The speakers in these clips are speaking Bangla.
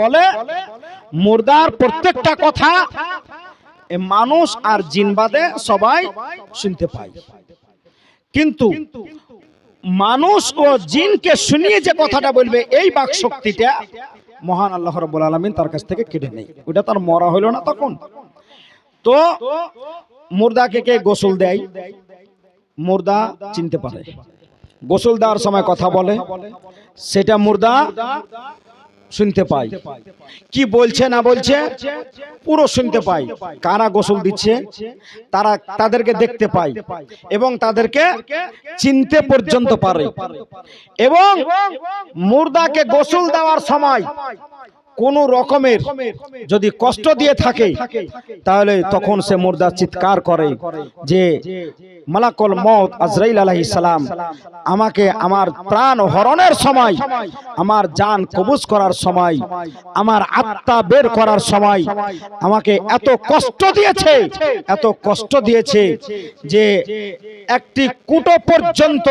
বলে, মুর্দার প্রত্যেকটা কথা মানুষ আর জিনবাদে সবাই শুনতে পায়। কিন্তু মানুষ ও জিনকে শুনিয়ে যে কথাটা বলবে, এই বাক শক্তিটা মহান আল্লাহ রব্বুল আলমিন তার কাছ থেকে কেটে নেই ওটা তার মরা হইল না তখন। তো মুর্দাকে কে গোসল দেয়? মুর্দা চিনতে পারে। গোসল দেওয়ার সময় কথা বলে, সেটা মুর্দা শুনতে পাই। কি বলছে, না বলছে, পুরো শুনতে পাই। কারা গোসল দিচ্ছে, তারা তাদেরকে দেখতে পাই এবং তাদেরকে চিনতে পর্যন্ত পারে। এবং মুর্দাকে গোসল দেওয়ার সময় কোন রকমের যদি কষ্ট দিয়ে থাকে, তাহলে তখন সে মুর্দা চিৎকার করে যে, মালাকল মত আজরাইল আলাইহিস সালাম, আমাকে আমার প্রাণ হরণের সময়, আমার যান কবুজ করার সময়, আমার আত্মা বের করার সময়, আমাকে এত কষ্ট দিয়েছে, এত কষ্ট দিয়েছে যে একটি কুটো পর্যন্ত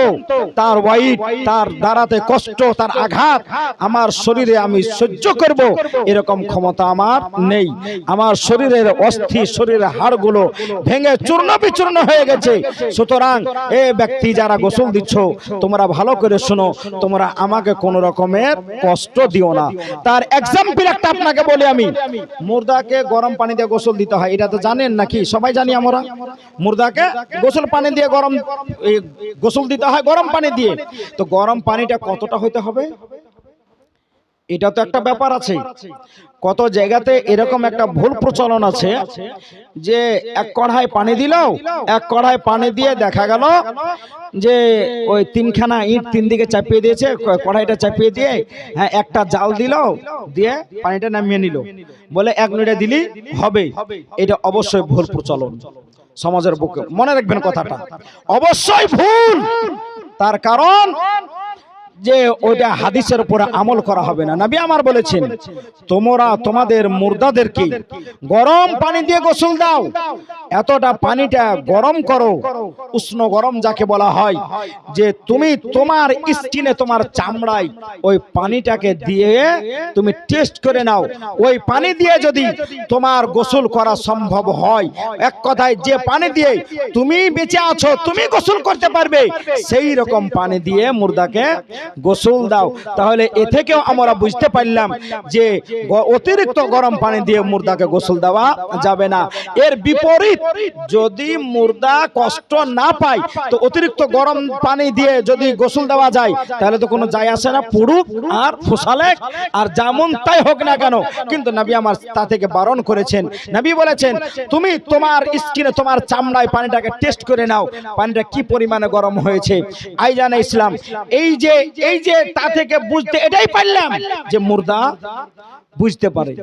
তার ওয়াইট, তার দাঁড়াতে কষ্ট, তার আঘাত আমার শরীরে আমি সহ্য করব। এরকম ক্ষমতা আমার নেই। আমার শরীরের অস্থি শরীরের হাড়গুলো ভেঙে চূর্ণ বিচূর্ণ হয়ে গেছে। সুতরাং এ ব্যক্তি যারা গোসল দিচ্ছ তোমরা ভালো করে শোনো তোমরা আমাকে কোন রকমের কষ্ট দিও না। তার এক্সাম্পল একটা আপনাকে বলি আমি। মুর্দাকে গরম পানি দিয়ে গোসল দিতে হয় এটা তো জানেন নাকি? সবাই জানি আমরা। মুর্দাকে গোসল পানি দিয়ে গরম গোসল দিতে হয় গরম পানি দিয়ে। তো গরম পানিটা কতটা হইতে হবে? এটা তো একটা ব্যাপার আছে। কত জায়গাতে এরকম একটা ভুল প্রচলন আছে যে এক কড়াই পানি দিল এক কড়াই পানি দিয়ে দেখা গেল যে ওই তিনখানা ইট তিন দিকে চাপিয়ে দিয়েছে কড়াইটা চাপিয়ে দিয়ে হ্যাঁ একটা জাল দিল দিয়ে পানিটা নামিয়ে নিল। বলে এক মিনিটে দিলি হবে। এটা অবশ্যই ভুল প্রচলন সমাজের বুকে। মনে রাখবেন কথাটা। অবশ্যই ভুল। তার কারণ যে ওইটা হাদিসের উপরে আমল করা হবে না। নাবি আমার বলেছেন, তোমরা তোমাদের মুর্দাদেরকে গরম পানি দিয়ে গোসল দাও। এতটা পানিটা গরম করো, উষ্ণ গরম যাকে বলা হয়, যে তুমি তোমার স্কিনে তোমার চামড়ায় ওই পানিটাকে দিয়ে তুমি টেস্ট করে নাও। ওই পানি দিয়ে যদি তোমার গোসল করা সম্ভব হয়, এক কথায় যে পানি দিয়ে তুমি বেঁচে আছো, তুমি গোসল করতে পারবে। সেই রকম পানি দিয়ে মুর্দাকে গোসল দাও। তাহলে এ থেকেও আমরা বুঝতে পারলাম যে অতিরিক্ত গরম পানি দিয়ে মুর্দাকে গোসল দেওয়া যাবে না। এর বিপরীত, যদি মুর্দা কষ্ট না পায়, তো অতিরিক্ত গরম পানি দিয়ে যদি গোসল দেওয়া যায়, তাহলে তো কোনো যায় আসে না পুরুক আর ফোসালেক আর যেমন তাই হোক না কেন, কিন্তু নবী আমার তা থেকে বারণ করেছেন। নবী বলেছেন, তুমি তোমার স্কিনে, তোমার চামড়ায় পানিটাকে টেস্ট করে নাও। পানিটা কি পরিমাণে গরম হয়েছে? আই জানে ইসলাম, এই যে এই যে তা থেকে বুঝতে এটাই পারলাম যে মুর্দা বুঝতে পারে।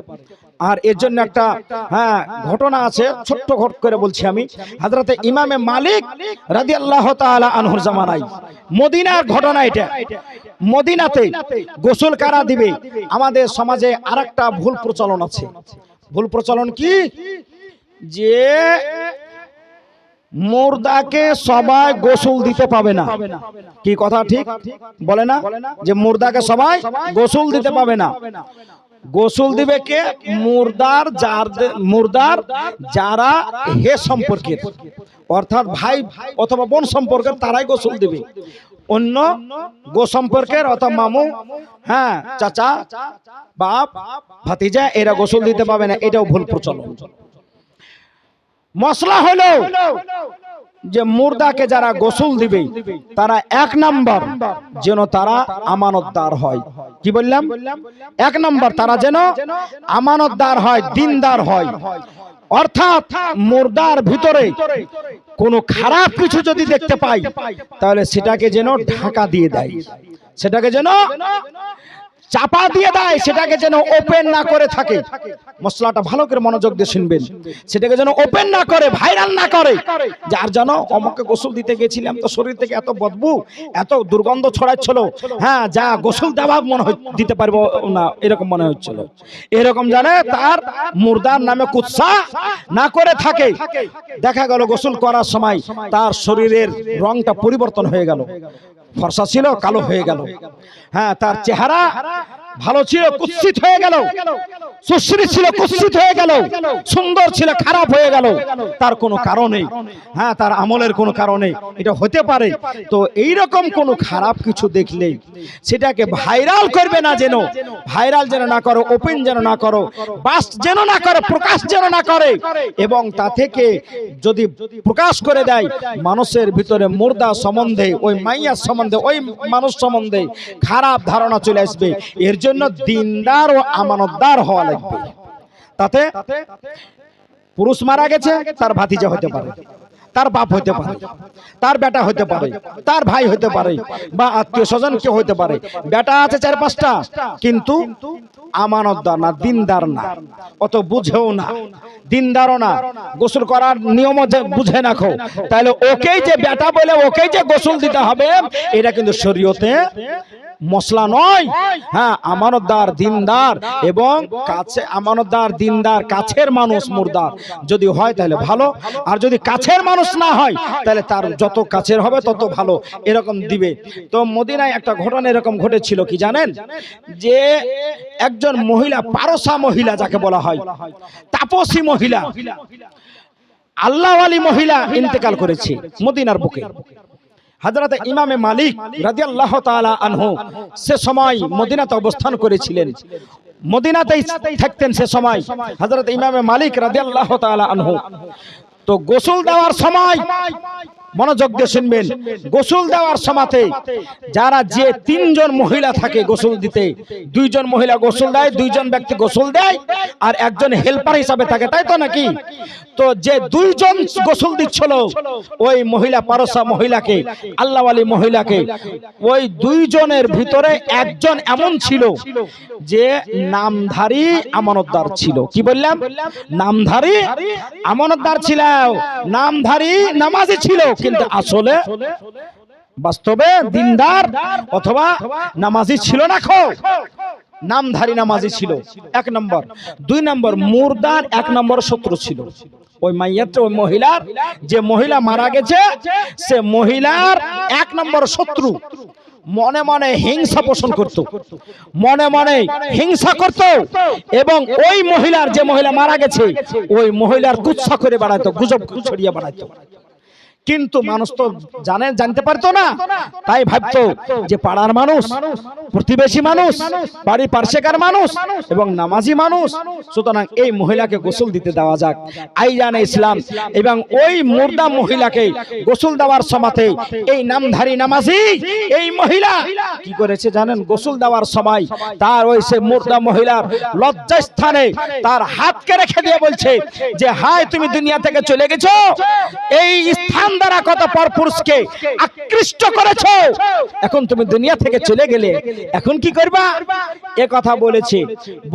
আর এর জন্য একটা হ্যাঁ ঘটনা আছে, ছোট্ট ঘট করে বলছি আমি। হাজরাতে ইমামে মালিক রাজি আল্লাহ আনহুর জামানাই মদিনার ঘটনা এটা। মদিনাতে গোসল কারা দিবে? আমাদের সমাজে আরেকটা ভুল প্রচলন আছে। ভুল প্রচলন কি? যে মুর্দাকে সবাই গোসল দিতে পাবে না। কি কথা ঠিক? বলে না? যে মুর্দাকে সবাই গোসল দিতে পাবে না। গোসল দিবে কে? মুর্দার যার মুর্দার যারা হে সম্পর্কের অর্থাৎ ভাই অথবা বোন সম্পর্কের তারাই গোসল দিবে। অন্য গো সম্পর্কের অথবা মামু হ্যাঁ চাচা, বাপ, ভাতিজা, এরা গোসল দিতে পাবে না। এটাও ভুল প্রচলন। মশলা হলো যে মুর্দাকে যারা গোসল দিবে, তারা এক নাম্বার যেন তারা আমানতদার হয়। কি বললাম? এক নাম্বার তারা যেন আমানতদার হয়, দিনদার হয়। অর্থাৎ মুর্দার ভিতরে কোনো খারাপ কিছু যদি দেখতে পাই, তাহলে সেটাকে যেন ঢাকা দিয়ে দেয়। সেটাকে যেন চাপা দিয়ে দেয়, সেটাকে যেন ওপেন না করে থাকে। মশলাটা ভালো করে মনোযোগ দিয়ে শুনবেন। সেটাকে যেন ওপেন না করে ভাইরাল না করে। যার যেন অমকে গোসল দিতে গেছিলাম, তো শরীর থেকে এত বদবু, এত দুর্গন্ধ ছড়াচ্ছিল। হ্যাঁ যা গোসল দেওয়া মনে দিতে পারব না, এরকম মনে হচ্ছিল। এরকম জানে তার মুর্দার নামে কুৎসা না করে থাকে। দেখা গেল গোসল করার সময় তার শরীরের রংটা পরিবর্তন হয়ে গেল। ফর্সা ছিল কালো হয়ে গেল। হ্যাঁ তার চেহারা ভালো ছিল কুৎসিত হয়ে গেল। সুশ্রী ছিল কুৎসিত হয়ে গেল। সুন্দর ছিল খারাপ হয়ে গেল। তার কোনো কারণে হ্যাঁ তার আমলের কোনো কারণে এটা হতে পারে। তো এই রকম কোনো খারাপ কিছু দেখলে সেটাকে ভাইরাল করবে না যেন। ভাইরাল যেন না করো ওপেন যেন না করো বাস যেন না করে প্রকাশ যেন না করে। এবং তা থেকে যদি প্রকাশ করে দেয় মানুষের ভিতরে মুর্দা সম্বন্ধে ওই মাইয়ার সম্বন্ধে ওই মানুষ সম্বন্ধে খারাপ ধারণা চলে আসবে। এর জন্য দিনদার ও আমানতদার হওয়া লাগবে। তাতে পুরুষ মারা গেছে, তার ভাতিজা হতে পারে, তার বাপ হতে পারে, তার বেটা হতে পারে, তার ভাই হতে পারে বা আত্মীয় স্বজন কেউ হতে পারে। বেটা আছে চার পাঁচটা, কিন্তু আমানতদার না, দিনদার না। অত বুঝেও না, দিনদারও না, গোসল করার নিয়ম বুঝে রাখো তাহলে ওকেই যে বেটা বলে ওকেই যে গোসল দিতে হবে, এটা কিন্তু শরীয়তে মশলা নয়। হ্যাঁ আমানতদার দিনদার এবং কাছে আমানতদার দিনদার কাছের মানুষ মুর্দার। যদি হয় তাহলে ভালো। আর যদি কাছের মানুষ না হয় তাহলে তার যত কাছের হবে তত ভালো। এরকম দিবে। তো মদিনায় একটা ঘটনা এরকম ঘটেছিল কি জানেন? যে একজন মহিলা পারসা মহিলা যাকে বলা হয় তাপসী মহিলা আল্লাহওয়ালি মহিলা ইন্তেকাল করেছে মদিনার বুকে। হাজরত ইমামে মালিক রাজিয়াল্লাহ তালা আনহু সে সময় মদিনাতে অবস্থান করেছিলেন। মদিনাতেই থাকতেন সে সময়। হাজরত ইমামে মালিক রাজিয়াল্লাহ তালা আনহু। তো গোসল দেওয়ার সময়। মনোযোগ দিয়ে শুনবেন। গোসল দেওয়ার সমাতে যারা যে তিনজন মহিলা থাকে গোসল দিতে দুইজন মহিলা গোসল দেয় দুইজন ব্যক্তি গোসল দেয় আর একজন হেল্পার হিসাবে থাকে তাই তো নাকি? তো যে দুইজন গোসল দিচ্ছিল ওই মহিলা পারসা মহিলাকে আল্লাহওয়ালি মহিলাকে ওই দুইজনের ভিতরে একজন এমন ছিল যে নামধারী আমানতদার ছিল। কি বললাম? নামধারী আমানতদার ছিল নামধারী নামাজি ছিল। কিন্তু আসলে বাস্তবে দিনদার অথবা নামাজি ছিল না খো। নামধারী নামাজি ছিল। এক নম্বর। দুই নম্বর মুর্দার এক নম্বর শত্রু ছিল। ওই মাইয়াতে ওই মহিলার যে মহিলা মারা গেছে সে মহিলার এক নম্বর শত্রু। মনে মনে হিংসা পোষণ করত। মনে মনে হিংসা করত। এবং ওই মহিলার যে মহিলা মারা গেছে ওই মহিলার কুৎসা করে বেড়াতো গুজব ছড়িয়ে বেড়াতো কিন্তু মানুষ তো জানে জানতে পারতো না। তাই ভাবতো যে পাড়ার মানুষ প্রতিবেশী মানুষ বাড়ি পার্শ্বেকার মানুষ এবং নামাজি মানুষ। সুতরাং এই মহিলাকে গোসল দিতে দেওয়া যাক। আই জানে ইসলাম এবং ওই মুর্দা মহিলাকে গোসল দেওয়ার সমাতে এই নামধারী নামাজি এই মহিলা কি করেছে জানেন? গোসল দেওয়ার সময় তার ওই সে মুর্দা মহিলার লজ্জা স্থানে তার হাতকে রেখে দিয়ে বলছে যে হায় তুমি দুনিয়া থেকে চলে গেছো? এই স্থান দ্বারা কত পরপুরুষকে আকৃষ্ট করেছ? এখন তুমি দুনিয়া থেকে চলে গেলে এখন কি করবা? এ কথা বলেছে।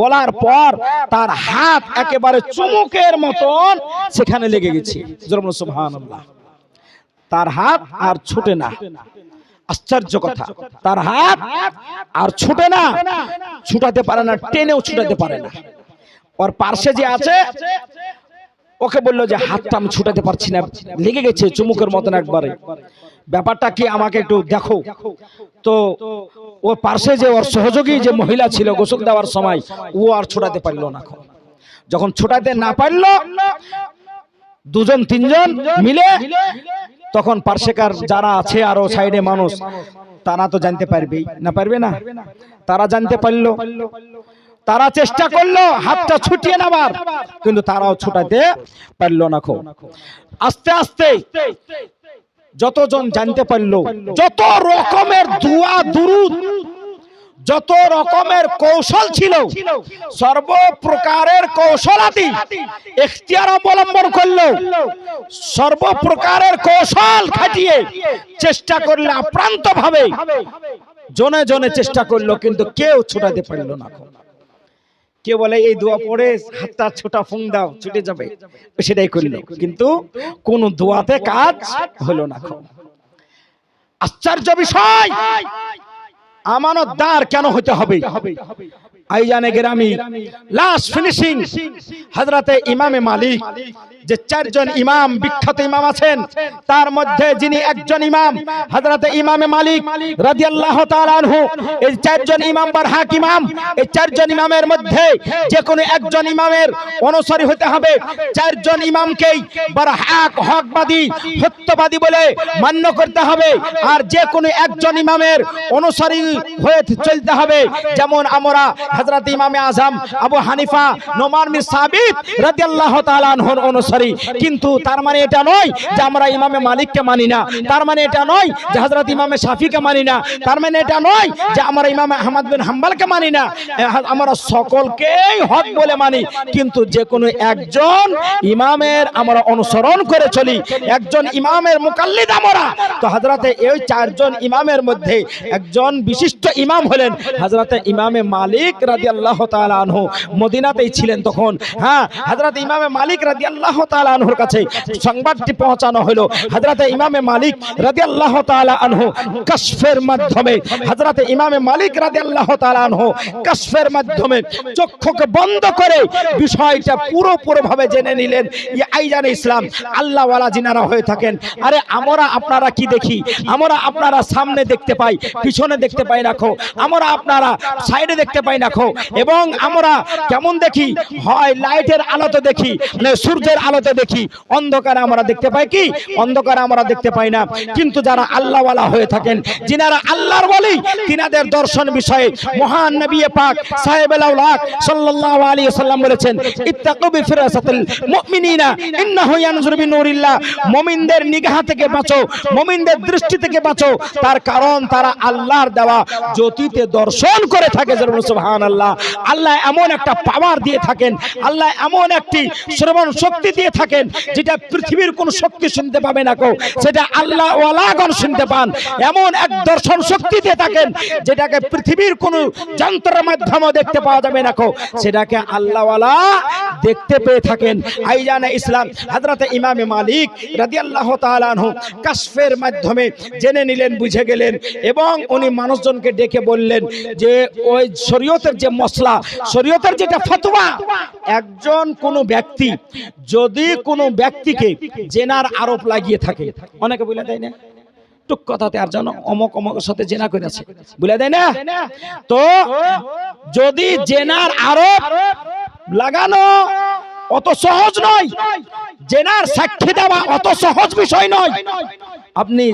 বলার পর তার হাত একেবারে চুমুকের মতন সেখানে লেগে গেছে। তার হাত আর ছুটে না। আশ্চর্য কথা। তার হাত আর ছুটে না। ছুটাতে পারে না, টেনেও ছুটাতে পারে না। ওর পার্শ্বে যে আছে ওকে বলল যে হাতটা আমি ছুটাতে পারছি না। লেগে গেছে চুমুকের মতন একবারে। ব্যাপারটা কি আমাকে একটু দেখো। তো ও পার্শ্বে যে ওর সহযোগী যে মহিলা ছিল গোসল দেওয়ার সময়, ও আর ছোটাতে পারল না যখন ছোটাতে না পারল, দুজন, তিনজন মিলে তখন পার্শ্বেকার যারা আছে আরও সাইডে মানুষ, তারা তো জানতে পারবেই। না পারবে না? তারা জানতে পারল। তারা চেষ্টা করল হাতটা ছুটিয়ে নেবার। কিন্তু তারাও ছুটাতে পারল না খো আস্তে আস্তে যতজন জানতে পারল যত রকমের দুয়া দুরুদ যত রকমের কৌশল ছিল সর্বপ্রকারের কৌশলাদি এখতিয়ার অবলম্বন করল সর্বপ্রকারের কৌশল খাটিয়ে চেষ্টা করলে আপ্রান্ত ভাবে জনে জনে চেষ্টা করল কিন্তু কেউ ছুটাতে পারল না কে বলে, এই দোয়া পড়ে হাতটা ছোটা ফুং দাও, ছুটে যাবে। সেটাই করল কিন্তু কোন দোয়াতে কাজ হলো না আশ্চর্য বিষয়! আমানতদার কেন হতে হবে? আইজানে গ্রামি লাস্ট ফিনিশিং হযরতে ইমামে মালিক যে চারজন ইমাম বিখ্যাত ইমাম আছেন তার মধ্যে যিনি একজন ইমাম হযরতে ইমামে মালিক রাদিয়াল্লাহু তাআলা আনহু এই চারজন ইমাম বারহাক ইমাম এই চারজন ইমামের মধ্যে যে কোনো একজন ইমামের অনুসারী হতে হবে। চারজন ইমামকেই বারহাক হকবাদী সত্যবাদী বলে মান্য করতে হবে। আর যে কোনো একজন ইমামের অনুসারী হয়ে চলতে হবে। যেমন আমরা হযরত ইমামে আজম আবু হানিফা নোমান বিন সাবিত রাদিয়াল্লাহু তাআলা আনহুর অনুসারী। কিন্তু তার মানে এটা নয় যে আমরা ইমামে মালিককে মানি না। তার মানে এটা নয় যে হযরত ইমামে শাফিকে মানি না। তার মানে এটা নয় যে আমরা ইমামে আহমদ বিন হাম্বলকে মানি না। আমরা সকলকেই হক বলে মানি। কিন্তু যে কোনো একজন ইমামের আমরা অনুসরণ করে চলি। একজন ইমামের মুকাল্লিদ আমরা। তো হযরতে এই চারজন ইমামের মধ্যে একজন বিশিষ্ট ইমাম হলেন হযরতে ইমামে মালিক রাদিয়াল্লাহু তাআলা আনহু। মদিনাতেই ছিলেন তখন। হ্যাঁ হযরত ইমামে মালিক রাদিয়াল্লাহু আনহুর কাছে সংবাদটি পৌঁছানো হলো। হযরতে ইমামে মালিক রাদিয়াল্লাহু তাআলা আনহু কাশফের মাধ্যমে। হযরতে ইমামে মালিক রাদিয়াল্লাহু তাআলা আনহু কাশফের মাধ্যমে চক্ষুকে বন্ধ করে বিষয়টা পুরোপুরি ভাবে জেনে নিলেন। আইজান ইসলাম আল্লাহ ওয়ালা জিনারা হয়ে থাকেন। আরে আমরা আপনারা কি দেখি? আমরা আপনারা সামনে দেখতে পাই, পিছনে দেখতে পাই রাখো আমরা আপনারা সাইডে দেখতে পাই রাখো এবং আমরা কেমন দেখি? হয় লাইটের আলোতে দেখি সূর্যের সূর্যের আলোতে দেখি, অন্ধকারে আমরা দেখতে পাই কি? অন্ধকারে আমরা দেখতে পাই না। কিন্তু যারা আল্লাহওয়ালা হয়ে থাকেন, যিনারা আল্লাহর বলি তিনাদের দর্শন বিষয়ে মহান নবী পাক সাহেব আউলাক সাল্লাল্লাহু আলাইহি ওয়াসাল্লাম বলেছেন, ইত্তাকু বিফিরাসাতিল মুমিনিনা, ইন্নাহু ইয়ানজুরু বিনুরিল্লাহ মুমিনদের নিগাহ থেকে বাঁচো, মুমিনদের দৃষ্টি থেকে বাঁচো। তার কারণ তারা আল্লাহর দেওয়া জ্যোতিতে দর্শন করে থাকে সুবহানাল্লাহ। আল্লাহ এমন একটা পাওয়ার দিয়ে থাকেন, আল্লাহ এমন একটি শ্রবণ শক্তি দিয়ে থাকেন, যেটা পৃথিবীর কোন শক্তি শুনতে পাবে না কো সেটা আল্লাহ ওয়ালাগণ শুনতে পান। এমন এক দর্শন শক্তি দিয়ে থাকেন, যেটাকে পৃথিবীর কোন যন্ত্রের মাধ্যমে দেখতে পাওয়া যাবে না কো সেটাকে আল্লাহওয়ালা দেখতে পেয়ে থাকেন। আইজানে ইসলাম হযরতে ইমামে মালিক রাদিয়াল্লাহু তাআলা আনহু কাশফের মাধ্যমে জেনে নিলেন, বুঝে গেলেন এবং উনি মানুষজনকে ডেকে বললেন যে, ওই শরীয়তের যে মশলা শরীয়তের যেটা ফতোয়া, একজন কোন ব্যক্তি যদি কোনো ব্যক্তিকে জেনার আরোপ লাগিয়ে থাকে, অনেকে বলে দেয় না, টুক কথাতে আর যেন অমক অমকের সাথে জেনা করেছে বলে দেয় না? তো যদি জেনার আরোপ লাগানো অত সহজ নয়, জেনার সাক্ষী দেওয়া অত সহজ বিষয় নয় আপনি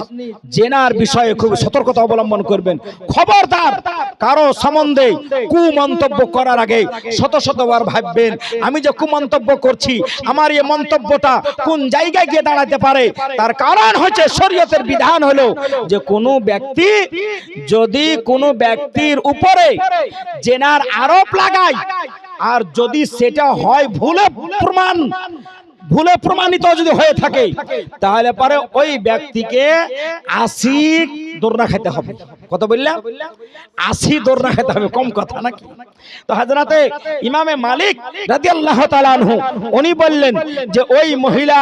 জেনার বিষয়ে খুব সতর্কতা অবলম্বন করবেন। খবরদার কারও সম্বন্ধে কুমন্তব্য করার আগে শত শতবার ভাববেন আমি যে কুমন্তব্য করছি আমার এই মন্তব্যটা কোন জায়গায় গিয়ে দাঁড়াতে পারে? তার কারণ হচ্ছে শরীয়তের বিধান হলো যে কোনো ব্যক্তি যদি কোনো ব্যক্তির উপরে জেনার আরোপ লাগায় আর যদি সেটা হয় ভুলে প্রমাণ ভুলে প্রমাণিত যদি হয়ে থাকে, তাহলে পরে ওই ব্যক্তিকে আশি দোরনা খেতে হবে। কত বললাম আশি দোরনা খেতে হবে, কম কথা নাকি? তো হাজরাতে ইমামে মালিক রাদিয়াল্লাহু তাআলা আনহু, উনি বললেন যে ওই মহিলা,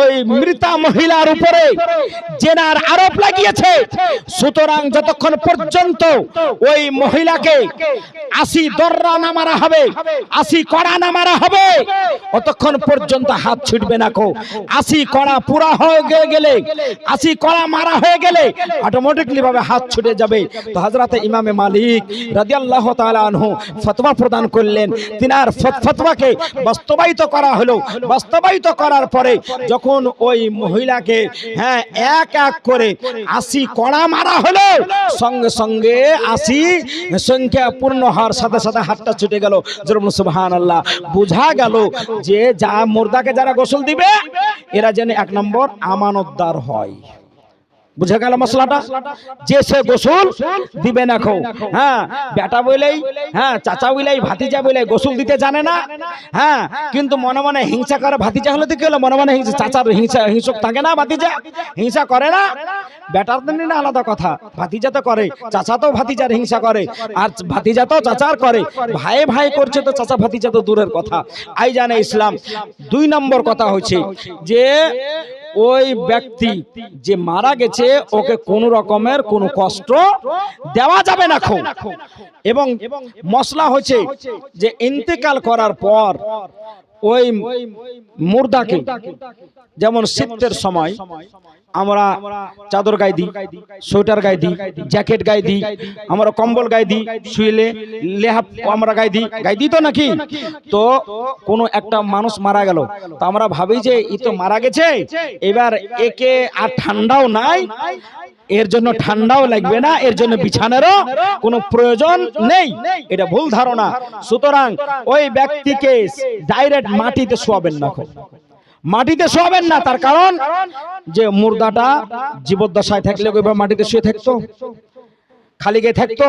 ওই মৃতা মহিলার উপরে জেনার আরোপ লাগিয়েছে। সুতরাং যতক্ষণ পর্যন্ত ওই মহিলাকে আশি দররা না মারা হবে, আশি কড়া না মারা হবে, অতক্ষণ পর্যন্ত হাত ছুটবে না কো আশি কড়া পুরা হয়ে গেলে, আশি কড়া মারা হয়ে গেলে অটোমেটিকলি ভাবে হাত ছুটে যাবে। তো হযরতে ইমামে মালিক রাদিয়াল্লাহু তাআলা আনহু ফতোয়া প্রদান করলেন। তিনার ফতোয়াকে বাস্তবায়িত করা হলো। বাস্তবায়িত করার পরে যখন ওই মহিলাকে হ্যাঁ এক এক করে আশি কড়া মারা হলো, সঙ্গে সঙ্গে আশি সংখ্যা পূর্ণ হওয়ার সাথে সাথে হাতটা ছুটে গেল। জরুম সুবহান আল্লাহ বোঝা গেল যে যা মুর্দাকে যারা গোসল দিবে? এরা যেন এক নম্বর আমানতদার হয়। বুঝে গেল মশলাটা? যে সে গোসল দিবে না খো। হ্যাঁ বেটা বলেই হ্যাঁ চাচা বলেই ভাতিজা বলে গোসল দিতে জানে না। হ্যাঁ কিন্তু মনে মনে হিংসা করে ভাতিজা হলে তো কি হলো? মনে মনে হিংসা চাচার হিংসা হিংসক থাকে না ভাতিজা? হিংসা করে না? বেটার তো না আলাদা কথা। ভাতিজা তো করে, চাচা তো ভাতিজার হিংসা করে, আর ভাতিজা তো চাচার করে। ভাই ভাই করছে তো চাচা ভাতিজা তো দূরের কথা। আই জানে ইসলাম, দুই নম্বর কথা হচ্ছে যে ওই ব্যক্তি যে মারা গেছে, ওকে কোন রকমের কোনো কষ্ট দেওয়া যাবে না খুব। এবং মশলা হচ্ছে যে ইন্তেকাল করার পর ওই মুর্দাকে যেমন শীতের সময় আমরা চাদর গায়ে দিই সোয়েটার গায়ে দিই জ্যাকেট গায়ে দিই আমরা কম্বল গায়ে দিই শুইলে লেহাপ আমরা গায়ে দিই। গায়ে দিই তো নাকি? তো কোনো একটা মানুষ মারা গেল। তো আমরা ভাবি যে ই তো মারা গেছে। এবার একে আর ঠান্ডাও নাই এর জন্য ঠান্ডাও লাগবে না এর জন্য বিছানারও কোনো প্রয়োজন নেই। এটা ভুল ধারণা। সুতরাং ওই ব্যক্তিকে ডাইরেক্ট মাটিতে শোয়াবেন না খুব। মাটিতে শোয়াবেন না তার কারণ যে মুর্দাটা জীবদ্দশায় থাকলে ওইভাবে মাটিতে শুয়ে থাকতো? খালি গিয়ে থাকতো।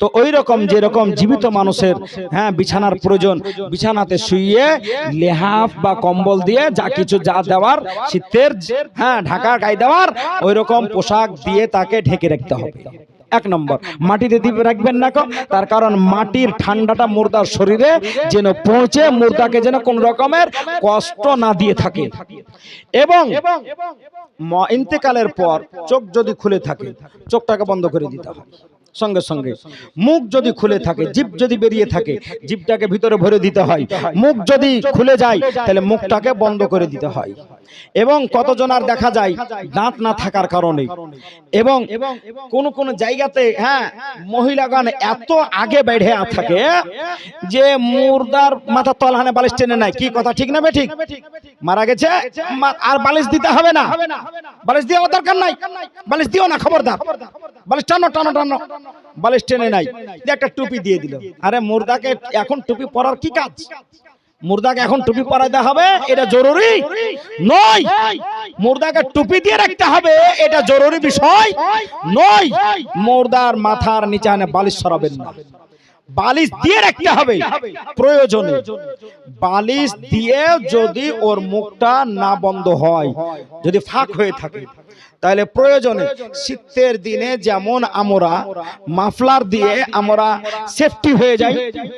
তো ওই রকম যেরকম জীবিত মানুষের হ্যাঁ বিছানার প্রয়োজন, বিছানাতে শুইয়ে লেহাফ বা কম্বল দিয়ে যা কিছু যা দেওয়ার, শীতের হ্যাঁ ঢাকা গায়ে দেওয়ার ওই রকম পোশাক দিয়ে তাকে ঢেকে রাখতে হবে। এক নম্বর, মাটিতে দিয়ে রাখবেন না কো তার কারণ মাটির ঠান্ডাটা মুর্দার শরীরে যেন পৌঁছে, মুর্দাকে যেন কোন রকমের কষ্ট না দিয়ে থাকে। এবং ইন্তেকালের পর চোখ যদি খুলে থাকে, চোখটাকে বন্ধ করে দিতে হয়। সঙ্গে সঙ্গে। মুখ যদি খুলে থাকে জিভ যদি বেরিয়ে থাকে জিভটাকে ভিতরে ভরে দিতে হয়। মুখ যদি খুলে যায় তাহলে মুখটাকে বন্ধ করে দিতে হয়। এবং কতজন আর দেখা যায় দাঁত না থাকার কারণে। এবং কোন কোন জায়গাতে হ্যাঁ মহিলাগণ এত আগে বেড়ে থাকে যে মুর্দার মাথা তলহানে বালিশ টেনে নাই কি কথা, ঠিক না ঠিক মারা গেছে? আর বালিশ দিতে হবে না। বালিশ দেওয়ার দরকার নাই। বালিশ দিও না, খবরদার। বালিশ টানো টানো টানো। বালিশ টেনে নাই একটা টুপি দিয়ে দিল। আরে মুর্দাকে এখন টুপি পরার কি কাজ? মুর্দাকে এখন টুপি পরাই দেওয়া হবে এটা জরুরি? নয়। মুর্দাকে টুপি দিয়ে রাখতে হবে এটা জরুরি বিষয়। নয়। মুর্দার মাথার নিচে আনে বালিশ সরাবেন না। বালিশ দিয়ে রাখতে হবে। প্রয়োজনে বালিশ দিয়ে যদি ওর মুখটা না বন্ধ হয় যদি ফাঁক হয়ে থাকে তাহলে প্রয়োজনে শীতের দিনে যেমন আমরা মাফলার দিয়ে আমরা সেফটি হয়ে যাই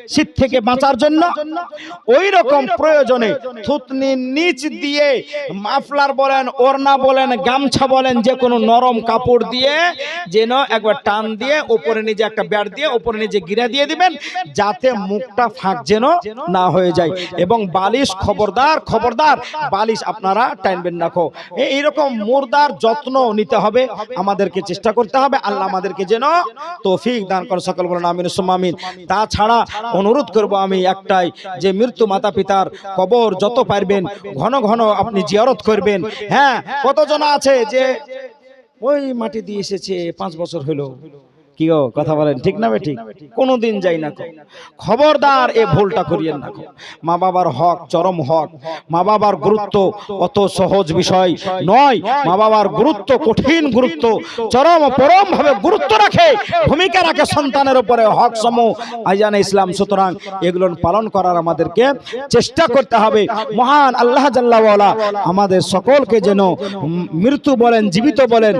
শীত থেকে বাঁচার জন্য ওই রকম প্রয়োজনে থুতনির নিচ দিয়ে মাফলার বলেন ওড়না বলেন গামছা বলেন যে কোনো নরম কাপড় দিয়ে যেন একবার টান দিয়ে উপরে নিজে একটা ব্যাট দিয়ে উপরে নিজে গিরা দিয়ে দিবেন যাতে মুখটা ফাঁক যেন না হয়ে যায়। এবং বালিশ খবরদার খবরদার বালিশ আপনারা টানবেন না খো। এ- এইরকম মুর্দার যত্ন নিতে হবে, আমাদেরকে চেষ্টা করতে হবে, আল্লাহ আমাদেরকে যেন তৌফিক দান করে সকল বলেন, আমিন সুমামিন তাছাড়া অনুরোধ করব আমি একটাই, যে মৃত্যু মাতা পিতার কবর যত পারবেন, ঘন ঘন আপনি জিয়ারত করবেন। হ্যাঁ কতজন আছে যে ওই মাটি দিয়ে এসেছে, পাঁচ বছর হলো। কি গো, কথা বলেন, ঠিক না ঠিক? কোনোদিন যাই না। খবরদার এ ভুলটা করিয়েন না। মা বাবার হক, চরম হক, মা বাবার গুরুত্ব অত সহজ বিষয় নয়। মা বাবার গুরুত্ব কঠিন গুরুত্ব, চরম পরম ভাবে গুরুত্ব রাখে। ভূমিকা রাখে সন্তানের উপরে হক সমূহ আইজানে ইসলাম, সুতরাং এগুলো পালন করার আমাদেরকে চেষ্টা করতে হবে। মহান আল্লাহ জাল্লাহ আমাদের সকলকে যেন মৃত্যু বলেন, জীবিত বলেন।